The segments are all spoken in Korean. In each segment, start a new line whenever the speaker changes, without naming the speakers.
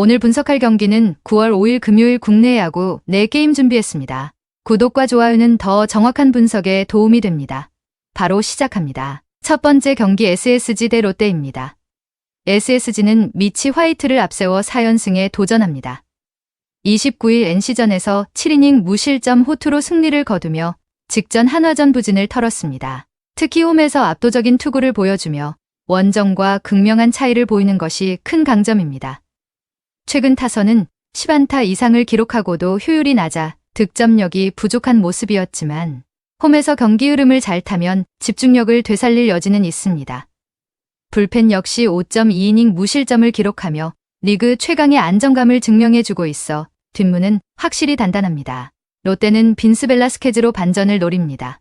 오늘 분석할 경기는 9월 5일 금요일 국내 야구 4게임 준비했습니다. 구독과 좋아요는 더 정확한 분석에 도움이 됩니다. 바로 시작합니다. 첫 번째 경기 SSG 대 롯데입니다. SSG는 미치 화이트를 앞세워 4연승에 도전합니다. 29일 NC전에서 7이닝 무실점 호투로 승리를 거두며 직전 한화전 부진을 털었습니다. 특히 홈에서 압도적인 투구를 보여주며 원정과 극명한 차이를 보이는 것이 큰 강점입니다. 최근 타선은 10안타 이상을 기록하고도 효율이 낮아 득점력이 부족한 모습이었지만 홈에서 경기 흐름을 잘 타면 집중력을 되살릴 여지는 있습니다. 불펜 역시 5.2이닝 무실점을 기록하며 리그 최강의 안정감을 증명해주고 있어 뒷문은 확실히 단단합니다. 롯데는 빈스 벨라스케즈로 반전을 노립니다.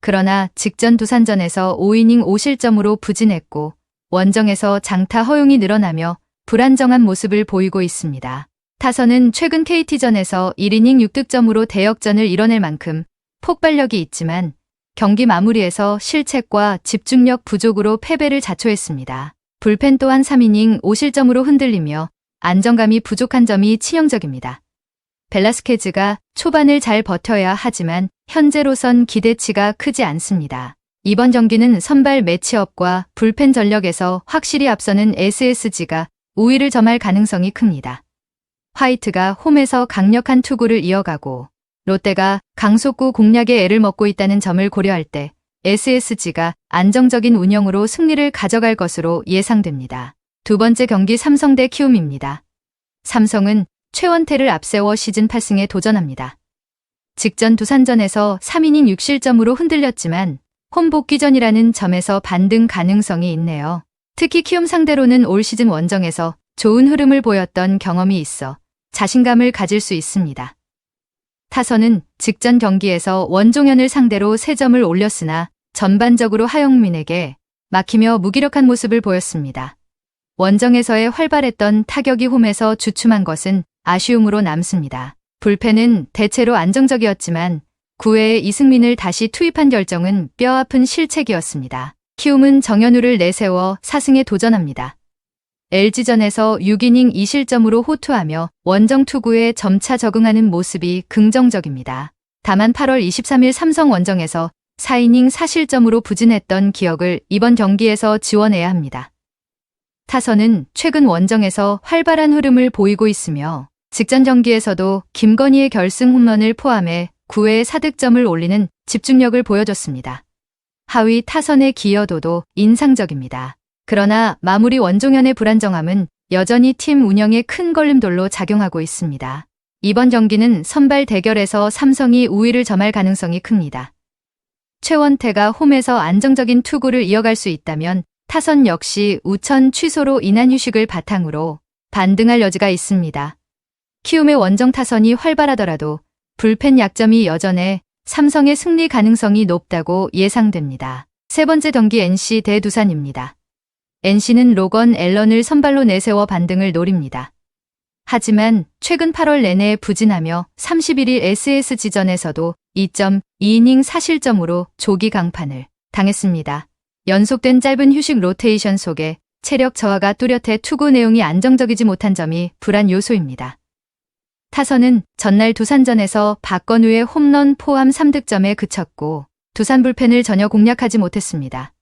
그러나 직전 두산전에서 5이닝 5실점으로 부진했고 원정에서 장타 허용이 늘어나며 불안정한 모습을 보이고 있습니다. 타선은 최근 KT전에서 1이닝 6득점으로 대역전을 이뤄낼 만큼 폭발력이 있지만 경기 마무리에서 실책과 집중력 부족으로 패배를 자초했습니다. 불펜 또한 3이닝 5실점으로 흔들리며 안정감이 부족한 점이 치명적입니다. 벨라스케즈가 초반을 잘 버텨야 하지만 현재로선 기대치가 크지 않습니다. 이번 경기는 선발 매치업과 불펜 전력에서 확실히 앞서는 SSG가 우위를 점할 가능성이 큽니다. 화이트가 홈에서 강력한 투구를 이어가고 롯데가 강속구 공략에 애를 먹고 있다는 점을 고려할 때 SSG가 안정적인 운영으로 승리를 가져갈 것으로 예상됩니다. 두 번째 경기 삼성 대 키움입니다. 삼성은 최원태를 앞세워 시즌 8승에 도전합니다. 직전 두산전에서 3이닝 6실점으로 흔들렸지만 홈복귀전이라는 점에서 반등 가능성이 있네요. 특히 키움 상대로는 올 시즌 원정에서 좋은 흐름을 보였던 경험이 있어 자신감을 가질 수 있습니다. 타선은 직전 경기에서 원종현을 상대로 3점을 올렸으나 전반적으로 하영민에게 막히며 무기력한 모습을 보였습니다. 원정에서의 활발했던 타격이 홈에서 주춤한 것은 아쉬움으로 남습니다. 불펜은 대체로 안정적이었지만 9회에 이승민을 다시 투입한 결정은 뼈아픈 실책이었습니다. 키움은 정현우를 내세워 4승에 도전합니다. LG전에서 6이닝 2실점으로 호투하며 원정 투구에 점차 적응하는 모습이 긍정적입니다. 다만 8월 23일 삼성 원정에서 4이닝 4실점으로 부진했던 기억을 이번 경기에서 지원해야 합니다. 타선은 최근 원정에서 활발한 흐름을 보이고 있으며 직전 경기에서도 김건희의 결승 홈런을 포함해 9회에 4득점을 올리는 집중력을 보여줬습니다. 하위 타선의 기여도도 인상적입니다. 그러나 마무리 원종현의 불안정함은 여전히 팀 운영에 큰 걸림돌로 작용하고 있습니다. 이번 경기는 선발 대결에서 삼성이 우위를 점할 가능성이 큽니다. 최원태가 홈에서 안정적인 투구를 이어갈 수 있다면 타선 역시 우천 취소로 인한 휴식을 바탕으로 반등할 여지가 있습니다. 키움의 원정 타선이 활발하더라도 불펜 약점이 여전해 삼성의 승리 가능성이 높다고 예상됩니다. 세 번째 경기 NC 대 두산입니다. NC는 로건 앨런을 선발로 내세워 반등을 노립니다. 하지만 최근 8월 내내 부진하며 31일 SSG전에서도 2.2이닝 4실점으로 조기 강판을 당했습니다. 연속된 짧은 휴식 로테이션 속에 체력 저하가 뚜렷해 투구 내용이 안정적이지 못한 점이 불안 요소입니다. 타선은 전날 두산전에서 박건우의 홈런 포함 3득점에 그쳤고 두산 불펜을 전혀 공략하지 못했습니다.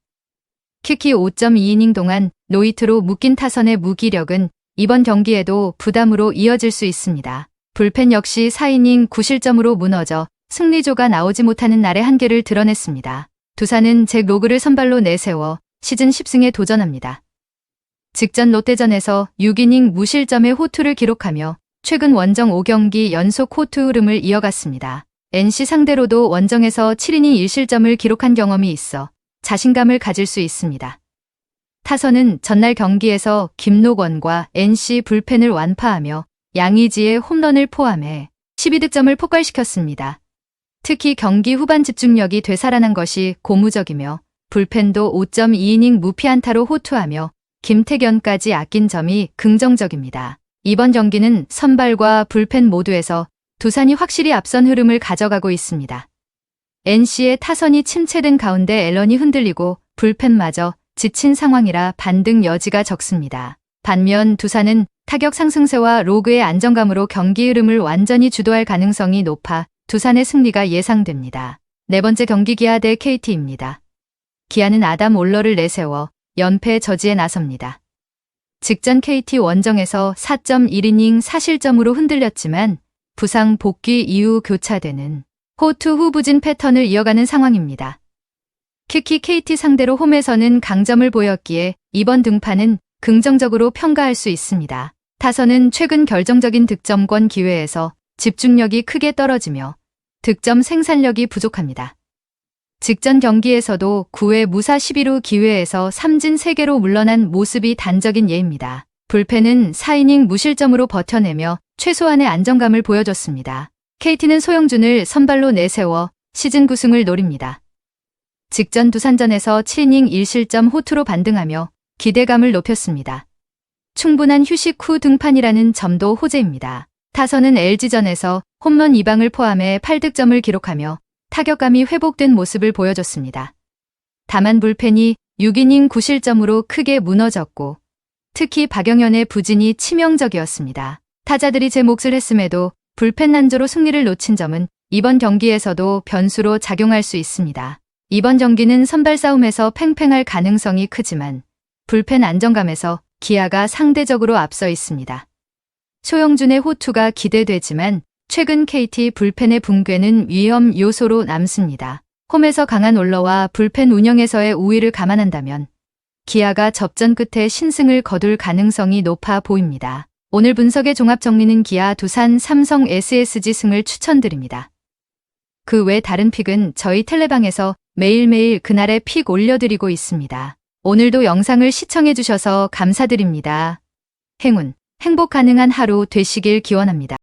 키키 5.2이닝 동안 노이트로 묶인 타선의 무기력은 이번 경기에도 부담으로 이어질 수 있습니다. 불펜 역시 4이닝 9실점으로 무너져 승리조가 나오지 못하는 날의 한계를 드러냈습니다. 두산은 잭 로그를 선발로 내세워 시즌 10승에 도전합니다. 직전 롯데전에서 6이닝 무실점의 호투를 기록하며 최근 원정 5경기 연속 호투 흐름을 이어갔습니다. NC 상대로도 원정에서 7이닝 1실점을 기록한 경험이 있어 자신감을 가질 수 있습니다. 타선은 전날 경기에서 김노건과 NC 불펜을 완파하며 양의지의 홈런을 포함해 12득점을 폭발시켰습니다. 특히 경기 후반 집중력이 되살아난 것이 고무적이며 불펜도 5.2이닝 무피안타로 호투하며 김태견까지 아낀 점이 긍정적입니다. 이번 경기는 선발과 불펜 모두에서 두산이 확실히 앞선 흐름을 가져가고 있습니다. NC의 타선이 침체된 가운데 앨런이 흔들리고 불펜마저 지친 상황이라 반등 여지가 적습니다. 반면 두산은 타격 상승세와 로그의 안정감으로 경기 흐름을 완전히 주도할 가능성이 높아 두산의 승리가 예상됩니다. 네 번째 경기 기아 대 KT입니다. 기아는 아담 올러를 내세워 연패 저지에 나섭니다. 직전 KT 원정에서 4.1이닝 사실점으로 흔들렸지만 부상 복귀 이후 교차되는 호투 후부진 패턴을 이어가는 상황입니다. 특히 KT 상대로 홈에서는 강점을 보였기에 이번 등판은 긍정적으로 평가할 수 있습니다. 타선은 최근 결정적인 득점권 기회에서 집중력이 크게 떨어지며 득점 생산력이 부족합니다. 직전 경기에서도 9회 무사 11루 기회에서 삼진 3개로 물러난 모습이 단적인 예입니다. 불펜은 4이닝 무실점으로 버텨내며 최소한의 안정감을 보여줬습니다. KT는 소영준을 선발로 내세워 시즌 9승을 노립니다. 직전 두산전에서 7이닝 1실점 호투로 반등하며 기대감을 높였습니다. 충분한 휴식 후 등판이라는 점도 호재입니다. 타선은 LG전에서 홈런 2방을 포함해 8득점을 기록하며 타격감이 회복된 모습을 보여줬습니다. 다만 불펜이 6이닝 9실점으로 크게 무너졌고 특히 박영현의 부진이 치명적이었습니다. 타자들이 제 몫을 했음에도 불펜 난조로 승리를 놓친 점은 이번 경기에서도 변수로 작용할 수 있습니다. 이번 경기는 선발 싸움에서 팽팽할 가능성이 크지만 불펜 안정감에서 기아가 상대적으로 앞서 있습니다. 소영준의 호투가 기대되지만 최근 KT 불펜의 붕괴는 위험 요소로 남습니다. 홈에서 강한 올러와 불펜 운영에서의 우위를 감안한다면 기아가 접전 끝에 신승을 거둘 가능성이 높아 보입니다. 오늘 분석의 종합 정리는 기아, 두산, 삼성, SSG 승을 추천드립니다. 그 외 다른 픽은 저희 텔레방에서 매일매일 그날의 픽 올려드리고 있습니다. 오늘도 영상을 시청해주셔서 감사드립니다. 행운, 행복 가능한 하루 되시길 기원합니다.